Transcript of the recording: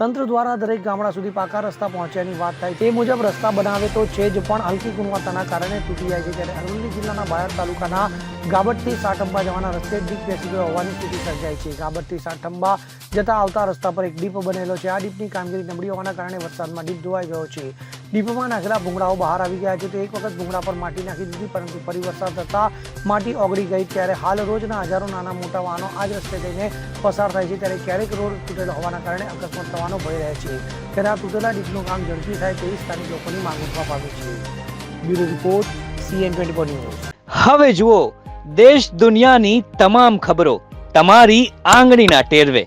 તંત્ર દ્વારા દરેક ગામડા સુધી પાકા રસ્તા પહોંચ્યાની વાત થાય તે મુજબ રસ્તા બનાવે તો છે જ, પણ હલકી ગુણવત્તાના કારણે તૂટી જાય છે. ત્યારે અરવલ્લી જિલ્લાના બાયડ તાલુકાના ગાબટથી સાટંબા જવાના રસ્તે ડીપ બેસી ગયો હોવાની સ્થિતિ સર્જાઈ છે. ગાબટથી સાટંબા જતા આવતા રસ્તા પર એક ડીપ બનેલો છે. આ ડીપની કામગીરી નબળી હોવાના કારણે વરસાદમાં ડીપ ધોવાઈ ગયો છે. ડીપમાં નાખેલા ભૂંગળાઓ બહાર આવી ગયા છે. તો એક વખત ભૂંગળા પર માટી નાખી દીધી, પરંતુ ફરી વરસાદ થતા માટી ઓગળી ગઈ. ત્યારે હાલ રોજના હજારો નાના મોટા વાહનો આ જ રસ્તે જઈને પસાર થાય છે. ત્યારે ક્યારેક રોડ તૂટેલો હોવાના કારણે અકસ્માત થવાનો ભય રહે છે. ત્યારે આ તૂટેલા ડીપનું કામ ઝડપી થાય તેવી સ્થાનિક લોકોની માંગ ઉઠવા પામી છે. Bureau report CN twenty news. હવે જુઓ, દેશ દુનિયાની તમામ ખબરો તમારી આંગળીના ટેરવે.